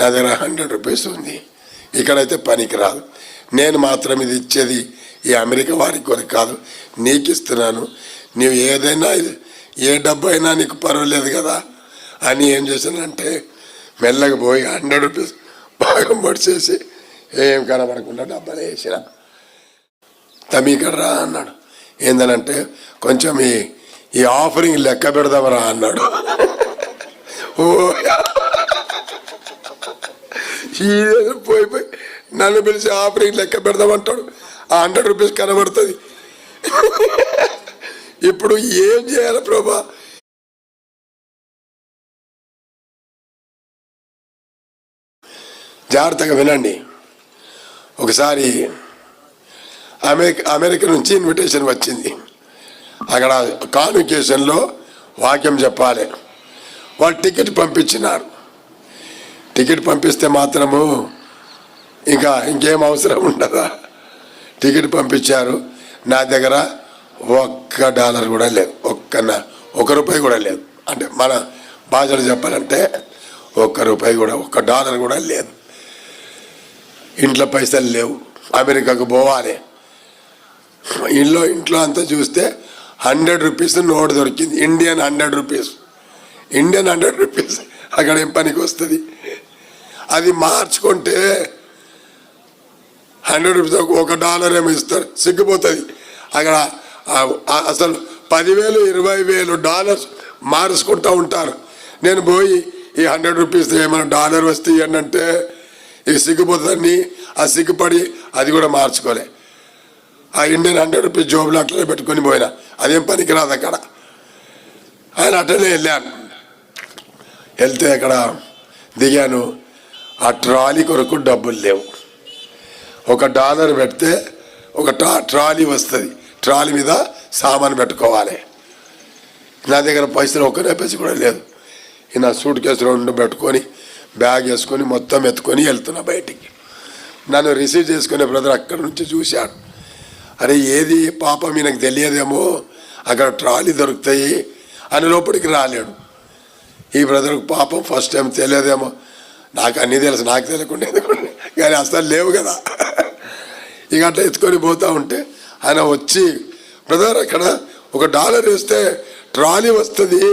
నా దగ్గర hundred rupees ఉంది. ఇక్కడైతే పనికి రాదు. నేను మాత్రం ఇది ఇచ్చేది ఈ అమెరికా వారికి కొరకు కాదు. నీకు ఇస్తున్నాను. నీవు ఏదైనా ఇది ఏ డబ్బు అయినా నీకు పర్వాలేదు కదా. అని ఏం చేశానంటే మెల్లగా పోయి హండ్రెడ్ రూపీస్ బాగా పడిచేసి ఏం కనబడకుండా డబ్బులు వేసిన. తమీకర్రా అన్నాడు. ఏందనంటే కొంచెం ఈ ఈ ఆఫరింగ్ లెక్క పెడదామరా అన్నాడు. ఓ పోయి పోయి నన్ను పిలిచి ఆఫరింగ్ లెక్క పెడదామంటాడు. ఆ హండ్రెడ్ రూపీస్ కనబడుతుంది. ఇప్పుడు ఏం చేయాలి ప్రభా? జాగ్రత్తగా వినండి. ఒకసారి అమెరికా అమెరికా నుంచి ఇన్విటేషన్ వచ్చింది. అక్కడ కాన్వికేషన్లో వాక్యం చెప్పాలి. వాళ్ళు టికెట్ పంపించినారు. టికెట్ పంపిస్తే మాత్రము ఇంకా ఇంకేం అవసరం ఉండదా? టికెట్ పంపించారు. నా దగ్గర ఒక్క డాలర్ కూడా లేదు. ఒక్క నా- ఒక రూపాయి కూడా లేదు. అంటే మన భాషలో చెప్పాలంటే ఒక్క రూపాయి కూడా ఒక్క డాలర్ కూడా లేదు. ఇంట్లో పైసలు లేవు. అమెరికాకు పోవాలి. ఇంట్లో ఇంట్లో అంతా చూస్తే హండ్రెడ్ రూపీస్ నోట్ దొరికింది. Indian hundred rupees. Indian hundred rupees అక్కడ ఏం పనికి వస్తుంది? అది మార్చుకుంటే హండ్రెడ్ రూపీస్ ఒక డాలర్ ఏమో ఇస్తారు. సిగ్గిపోతుంది. అక్కడ అసలు పదివేలు ఇరవై వేలు డాలర్స్ మార్చుకుంటూ ఉంటారు. నేను పోయి ఈ హండ్రెడ్ రూపీస్ ఏమైనా డాలర్ వస్తే అంటే ఈ సిగ్గుపోతుందని ఆ సిగ్గుపడి అది కూడా మార్చుకోలే. ఆ ఇండియన్ హండ్రెడ్ రూపీస్ జోబులు అట్లనే పెట్టుకొని పోయినా. అదేం పనికిరాదు అక్కడ. ఆయన అట్లనే వెళ్ళాను. వెళ్తే అక్కడ దిగాను. ఆ ట్రాలీ కొరకు డబ్బులు లేవు. ఒక డాలర్ పెడితే ఒక ట్రా ట్రాలీ వస్తుంది. ట్రాలీ మీద సామాన్ పెట్టుకోవాలి. నా దగ్గర పైసలు ఒక్కనే పైసలు కూడా లేదు. నా సూట్ కేసు రెండు పెట్టుకొని బ్యాగ్ వేసుకొని మొత్తం ఎత్తుకొని వెళ్తున్నా బయటికి. నన్ను రిసీవ్ చేసుకునే బ్రదర్ అక్కడి నుంచి చూశాడు. అరే ఏది పాపం ఈయనకు తెలియదేమో అక్కడ ట్రాలీ దొరుకుతాయి అని లోపలికి రాలేడు. ఈ బ్రదర్కి పాపం ఫస్ట్ టైం తెలియదేమో. నాకు అన్నీ తెలుసు నాకు తెలియకుండా ఎందుకంటే కానీ అసలు లేవు కదా. ఇక అట్లా ఎత్తుకొని పోతూ ఉంటే ఆయన వచ్చి బ్రదర్ అక్కడ ఒక డాలర్ వేస్తే ట్రాలీ వస్తుంది.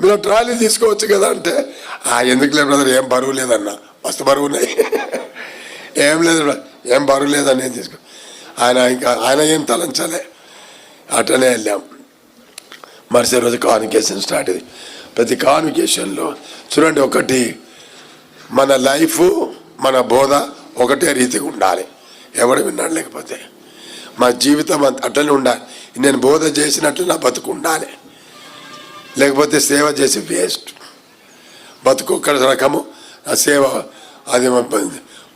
మీరు ట్రాలీ తీసుకోవచ్చు కదా అంటే "ఆ, ఎందుకులే బ్రదర్ ఏం బరువు లేదన్న. మస్తు బరువు ఉన్నాయి. ఏం లేదు ఏం బరువు లేదని ఏం తీసుకో. ఆయన ఇంకా ఆయన ఏం తలంచాలే. అట్లనే వెళ్ళాం. మరుసటి రోజు కాన్వికేషన్ స్టార్ట్ అయింది ప్రతి కాన్వికేషన్లో చూడండి ఒకటి మన లైఫ్ మన బోధ ఒకటే రీతిగా ఉండాలి. ఎవడు విన్నాడు లేకపోతే? మా జీవితం అట్లనే ఉండాలి. నేను బోధ చేసినట్లు నా బతుకు ఉండాలి. లేకపోతే సేవ చేసి వేస్ట్. బతుకు ఒక రకము ఆ సేవ అది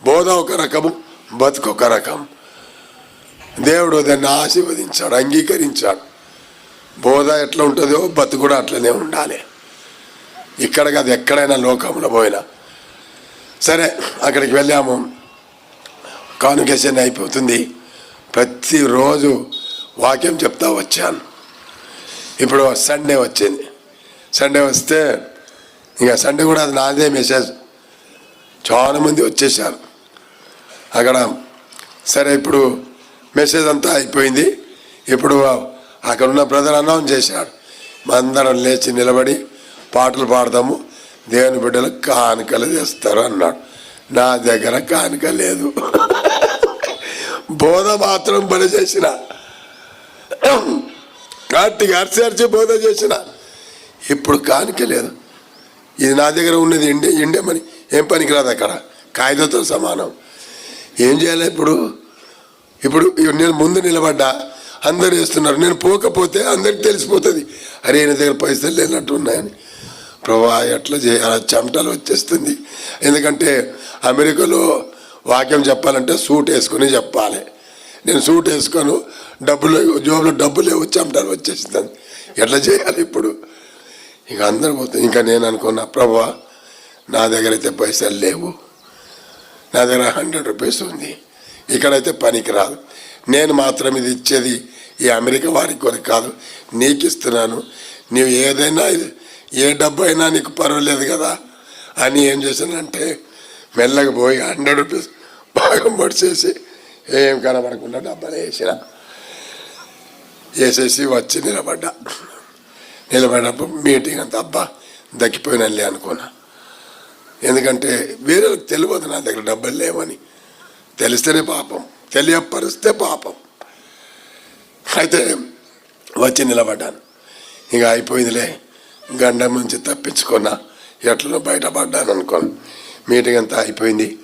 బోధ ఒక రకము బతుకు ఒక రకం. దేవుడు దాన్ని ఆశీర్వదించాడు అంగీకరించాడు. బోధ ఎట్లా ఉంటుందో బతుకు కూడా అట్లనే ఉండాలి. ఇక్కడ కాదు ఎక్కడైనా లోకంలో పోయినా సరే అక్కడికి వెళ్ళాము. కాన్వికేషన్ అయిపోతుంది. ప్రతిరోజు వాక్యం చెప్తా వచ్చాను. ఇప్పుడు సండే వచ్చింది. సండే వస్తే ఇంకా సండే కూడా అది నాదే మెసేజ్. చాలామంది వచ్చేసారు అక్కడ సరే ఇప్పుడు మెసేజ్ అంతా అయిపోయింది. ఇప్పుడు అక్కడ ఉన్న బ్రదర్ అనౌన్స్ చేశాడు అందరం లేచి నిలబడి పాటలు పాడతాము దేవుని బిడ్డలు కానుకలు తెస్తారు అన్నాడు. నా దగ్గర కానుక లేదు. బోధ మాత్రం బలి చేసిన. గట్టిగా అరిచి బోధ చేసిన. ఇప్పుడు కానుక లేదు. ఇది నా దగ్గర ఉన్నది ఇండే ఇండే మని ఏం పనికిరాదు అక్కడ. కాగితంతో సమానం. ఏం చేయాలి ఇప్పుడు? ఇప్పుడు నేను ముందు నిలబడ్డా అందరు వేస్తున్నారు. నేను పోకపోతే అందరికి తెలిసిపోతుంది. అరే ఈయన దగ్గర పైసలు లేనట్టు ఉన్నాయని. ప్రభా ఎట్లా చేయాలి? చెమటలు వచ్చేస్తుంది. ఎందుకంటే అమెరికాలో వాక్యం చెప్పాలంటే సూట్ వేసుకొని చెప్పాలి. నేను సూట్ వేసుకొని డబ్బులు జోబులో డబ్బులు లేవు చెమటలు వచ్చేస్తుంది ఎట్లా చేయాలి ఇప్పుడు? ఇక అందరు పోతుంది ఇంకా నేను అనుకున్నా ప్రభా నా దగ్గర అయితే పైసలు లేవు. నా దగ్గర హండ్రెడ్ రూపీస్ ఉంది. ఇక్కడైతే పనికి రాదు. నేను మాత్రం ఇది ఇచ్చేది ఈ అమెరికా వారికి కొరకు కాదు. నీకు ఇస్తున్నాను. నీవు ఏదైనా ఇది ఏ డబ్బు అయినా నీకు పర్వాలేదు కదా? అని ఏం చేశానంటే మెల్లగా పోయి హండ్రెడ్ రూపీస్ బాగా పొడిచేసి ఏం కనబడకుండా డబ్బాలు వేసిన. వేసేసి వచ్చి నిలబడ్డా. నిలబడినప్పుడు మీటింగ్ అంత అబ్బా దక్కిపోయినలే అనుకున్నా. ఎందుకంటే వేరే తెలియదు నా దగ్గర డబ్బులు లేవని. తెలిస్తేనే పాపం తెలియపరిస్తే పాపం. అయితే వచ్చి నిలబడ్డాను. ఇక అయిపోయిందిలే. గండం నుంచి తప్పించుకున్నా ఎట్లనో బయటపడ్డాను అనుకోను. మీటింగ్ అంతా అయిపోయింది.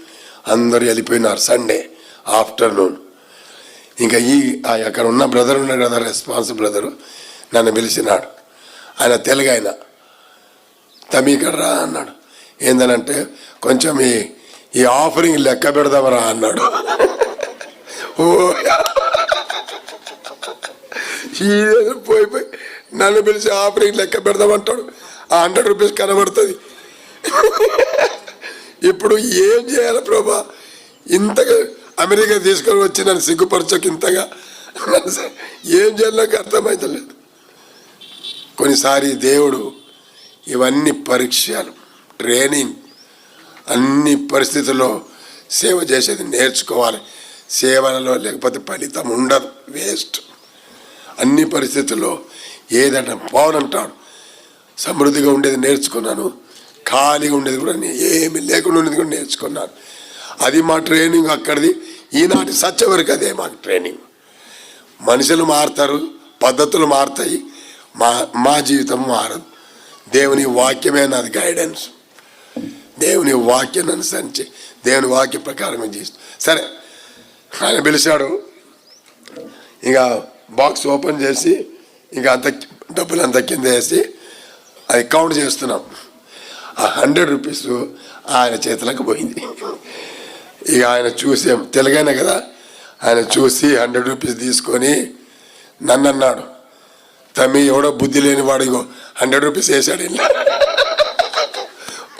అందరూ వెళ్ళిపోయినారు సండే ఆఫ్టర్నూన్. ఇంకా ఈ ఆ అక్కడ ఉన్న బ్రదర్ ఉన్నాడు కదా రెస్పాన్స్ బ్రదరు నన్ను పిలిచినాడు. ఆయన తెలుగు ఆయన. తమీకడరా అన్నాడు. ఏందనంటే కొంచెం ఈ ఈ ఆఫరింగ్ లెక్క పెడదామరా అన్నాడు. ఓ ఈయన పోయి పోయి నన్ను పిలిచి ఆఫరింగ్ లెక్క పెడదామంటాడు. ఆ హండ్రెడ్ రూపీస్ కనబడుతుంది. ఇప్పుడు ఏం చేయాలి ప్రభా? ఇంతగా అమెరికా తీసుకొని వచ్చి నన్ను సిగ్గుపరచక ఇంతగా. ఏం చేయాలో నాకు అర్థమవుతలేదు కొన్నిసారి దేవుడు ఇవన్నీ పరీక్షలు ట్రైనింగ్ అన్ని పరిస్థితుల్లో సేవ చేసేది నేర్చుకోవాలి. సేవలలో లేకపోతే ఫలితం ఉండదు. వేస్ట్. అన్ని పరిస్థితుల్లో ఏదంటే పవన్ అంటాడు. సమృద్ధిగా ఉండేది నేర్చుకున్నాను. ఖాళీగా ఉండేది కూడా ఏమి లేకుండా ఉండేది కూడా నేర్చుకున్నాను. అది మా ట్రైనింగ్ అక్కడిది. ఈనాటి సత్య వరకు అదే మాకు ట్రైనింగ్. మనుషులు మారుతారు పద్ధతులు మారుతాయి. మా మా జీవితం మారదు. దేవుని వాక్యమే నాది గైడెన్స్ దేవుని వాక్యాన్ని అనుసరించి దేవుని వాక్య ప్రకారం చేస్తాం. సరే ఆయన పిలిచాడు. ఇంకా బాక్స్ ఓపెన్ చేసి ఇంకా అంత డబ్బులు అంత కింద వేసి అది కౌంట్ చేస్తున్నాం. ఆ హండ్రెడ్ రూపీస్ ఆయన చేతులకు పోయింది. ఇక ఆయన చూసి తెలుగైన కదా. ఆయన చూసి హండ్రెడ్ రూపీస్ తీసుకొని నన్ను అన్నాడు తమ్మి ఎవడో బుద్ధి లేని వాడు ఇగో హండ్రెడ్ రూపీస్ వేసాడు ఇలా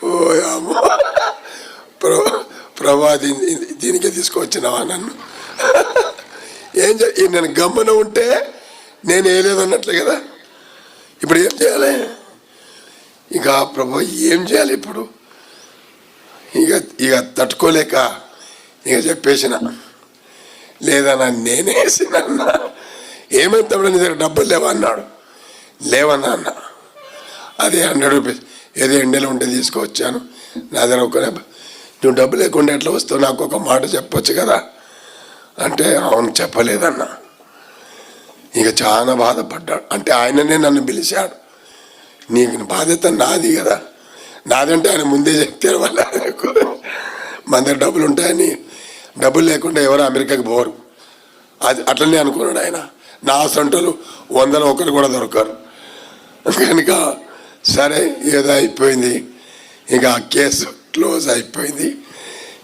ఓ అమ్మో. ప్రభా దీని దీనికే తీసుకొచ్చినావా నన్ను? ఏం చే నేను గమ్మున ఉంటే నేను వేయలేదు అన్నట్లే కదా? ఇప్పుడు ఏం చేయాలి? ఇంకా ప్రభు ఏం చేయాలి ఇప్పుడు? ఇక ఇక తట్టుకోలేక ఇక చెప్పేసిన లేదన్నా నేనే వేసిన ఏమైతే నీ దగ్గర డబ్బులు లేవా? అన్నాడు. లేవన్నా అన్న. అదే హండ్రెడ్ రూపీస్. ఏదో ఎండలో ఉంటే తీసుకొచ్చాను నా దగ్గర ఒక నువ్వు డబ్బు లేకుండా ఎట్లా వస్తావు? నాకు ఒక మాట చెప్పొచ్చు కదా? అంటే అవును చెప్పలేదన్నా. ఇంకా చాలా బాధపడ్డాడు. అంటే ఆయననే నన్ను పిలిచాడు. నీకు బాధ్యత నాది కదా. నాదంటే ఆయన ముందే చెప్తే వల్ల మన దగ్గర డబ్బులు ఉంటాయని. డబ్బులు లేకుండా ఎవరు అమెరికాకి పోరు. అది అట్లనే అనుకున్నాడు ఆయన. నా సొంటలు వందల ఒకరు కూడా దొరకరు. కనుక సరే ఏదో అయిపోయింది. ఇంకా కేసు క్లోజ్ అయిపోయింది.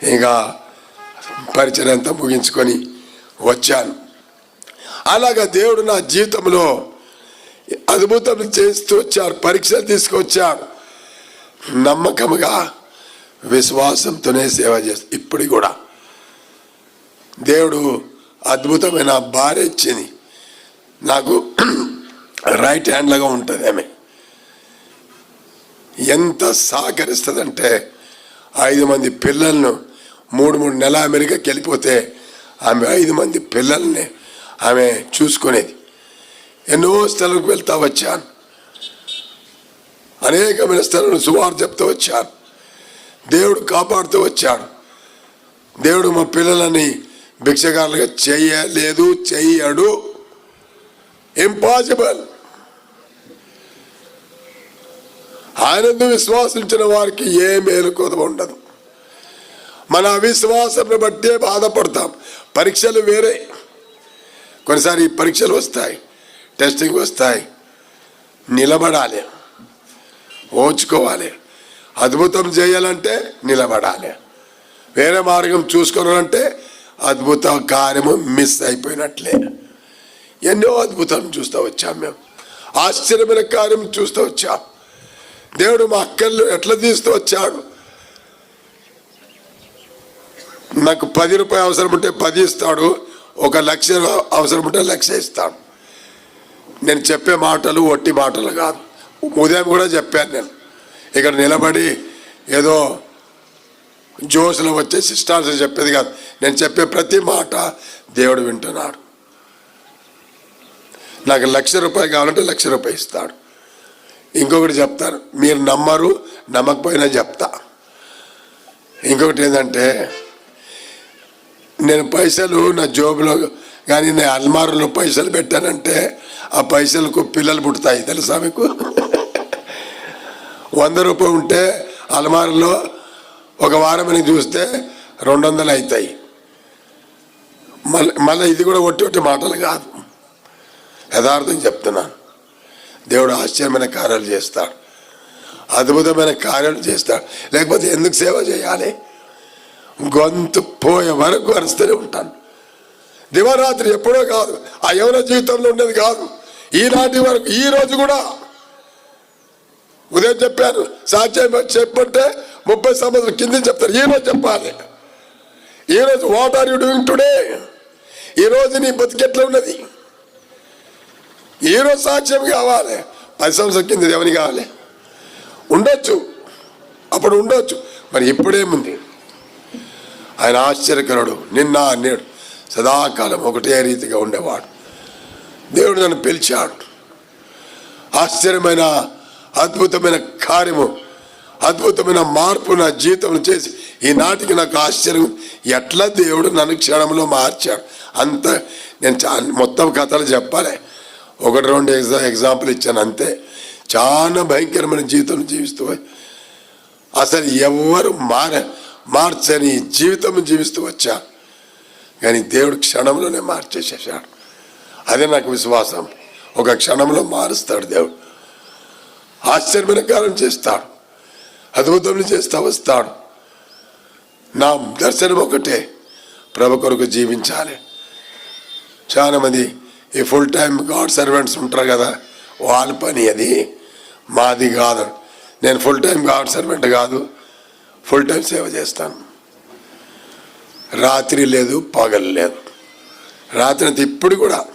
ఇంకా పరిచయం అంతా ముగించుకొని వచ్చాను. అలాగా దేవుడు నా జీవితంలో అద్భుతం చేస్తూ వచ్చారు పరీక్షలు తీసుకొచ్చారు. నమ్మకముగా విశ్వాసంతోనే సేవ చేస్తా ఇప్పుడు కూడా. దేవుడు అద్భుతమైన భార్య ఇచ్చింది. నాకు రైట్ హ్యాండ్లాగా ఉంటుంది ఆమె. ఎంత సహకరిస్తుందంటే ఐదు మంది పిల్లలను మూడు మూడు నెలల అమెరికాకి వెళ్ళిపోతే ఆమె ఐదు మంది పిల్లల్ని ఆమె చూసుకునేది. ఎన్నో స్థలాలకు వెళ్తా వచ్చాను. అనేకమైన స్థలాలను సువారు చెప్తూ వచ్చాను. దేవుడు కాపాడుతూ వచ్చాడు. దేవుడు మా పిల్లలని భిక్షగారులుగా చేయలేదు చెయ్యడు ఇంపాసిబుల్ ఆయనందు విశ్వాసించిన వారికి ఏ మేలు కొదవ ఉండదు. మన అవిశ్వాసం బట్టే బాధపడతాం. పరీక్షలు వేరే. కొన్నిసారి పరీక్షలు వస్తాయి టెస్టింగ్ వస్తాయి. నిలబడాలి. ఓచుకోవాలి. అద్భుతం చేయాలంటే నిలబడాలి. వేరే మార్గం చూసుకోవాలంటే అద్భుత కార్యము మిస్ అయిపోయినట్లే. ఎన్నో అద్భుతం చూస్తూ వచ్చాం మేము. ఆశ్చర్యమైన కార్యం చూస్తూ వచ్చాం. దేవుడు మా అక్కర్లు ఎట్లా తీస్తూ వచ్చాడు? నాకు పది రూపాయలు అవసరం ఉంటే పది ఇస్తాడు. ఒక లక్ష అవసరం ఉంటే లక్ష ఇస్తాడు నేను చెప్పే మాటలు ఒట్టి మాటలు కాదు. ఉదయం కూడా చెప్పాను నేను. ఇక్కడ నిలబడి ఏదో జోస్లో వచ్చే సిస్టార్స్ చెప్పేది కాదు. నేను చెప్పే ప్రతి మాట దేవుడు వింటున్నాడు. నాకు లక్ష రూపాయలు కావాలంటే లక్ష రూపాయలు ఇస్తాడు. ఇంకొకటి చెప్తారు మీరు నమ్మరు నమ్మకపోయినా చెప్తా. ఇంకొకటి ఏంటంటే నేను పైసలు నా జోబులో కానీ నేను అల్మారులో పైసలు పెట్టానంటే ఆ పైసలకు పిల్లలు పుడతాయి తెలుసా మీకు? వంద రూపాయలు ఉంటే అల్మారులో ఒక వారమని చూస్తే రెండు వందలు అవుతాయి మళ్ళీ మళ్ళీ ఇది కూడా ఒట్టి ఒట్టి మాటలు కాదు. యథార్థం చెప్తున్నాను. దేవుడు ఆశ్చర్యమైన కార్యాలు చేస్తాడు. అద్భుతమైన కార్యాలు చేస్తాడు. లేకపోతే ఎందుకు సేవ చేయాలి? గొంతు పోయే వరకు అరుస్తూనే ఉంటాను. దివరాత్రి ఎప్పుడో కాదు ఆ యవన జీవితంలో ఉండేది కాదు. ఈనాటి వరకు ఈ రోజు కూడా ఉదయం చెప్పారు సాధ్యం చెప్పంటే ముప్పై సంవత్సరం కింద చెప్తారు. ఈ రోజు చెప్పాలి. ఈ రోజు what are you doing today ఈ రోజు నీ బతికెట్లా ఉన్నది? ఈరోజు సాక్ష్యం కావాలి. పది సంవత్సరం కింద ఎవరికి కావాలి? ఉండొచ్చు. అప్పుడు ఉండొచ్చు. మరి ఇప్పుడేముంది? ఆయన ఆశ్చర్యకరుడు నిన్న నేడు సదాకాలం ఒకటే రీతిగా ఉండేవాడు. దేవుడు నన్ను పిలిచాడు. ఆశ్చర్యమైన అద్భుతమైన కార్యము అద్భుతమైన మార్పు నా జీవితంలో చేసి ఈనాటికి నాకు ఆశ్చర్యం ఎట్లా దేవుడు నన్ను క్షణంలో మార్చాడు. అంత నేను చా మొత్తం కథలు చెప్పాలి. ఒకటి రెండు ఎగ్జా ఎగ్జాంపుల్ ఇచ్చాను అంతే. చాలా భయంకరమైన జీవితం జీవిస్తూ అసలు ఎవ్వరు మారే మార్చని జీవితం జీవిస్తూ వచ్చా. కానీ దేవుడు క్షణంలోనే మార్చేసేసాడు. అదే నాకు విశ్వాసం. ఒక క్షణంలో మారుస్తాడు దేవుడు. ఆశ్చర్యమైన కార్యం చేస్తాడు. అద్భుతం చేస్తా వస్తాడు. నా దర్శనం ఒకటే. ప్రభు కొరకు జీవించాలి. చాలామంది ఈ ఫుల్ టైం గాడ్ సర్వెంట్స్ ఉంటారు కదా. వాళ్ళ పని అది. మాది కాదు. నేను ఫుల్ టైం గాడ్ సర్వెంట్ కాదు. ఫుల్ టైం సేవ చేస్తాను. రాత్రి లేదు పగలు లేదు. రాత్రి అంతా ఇప్పుడు కూడా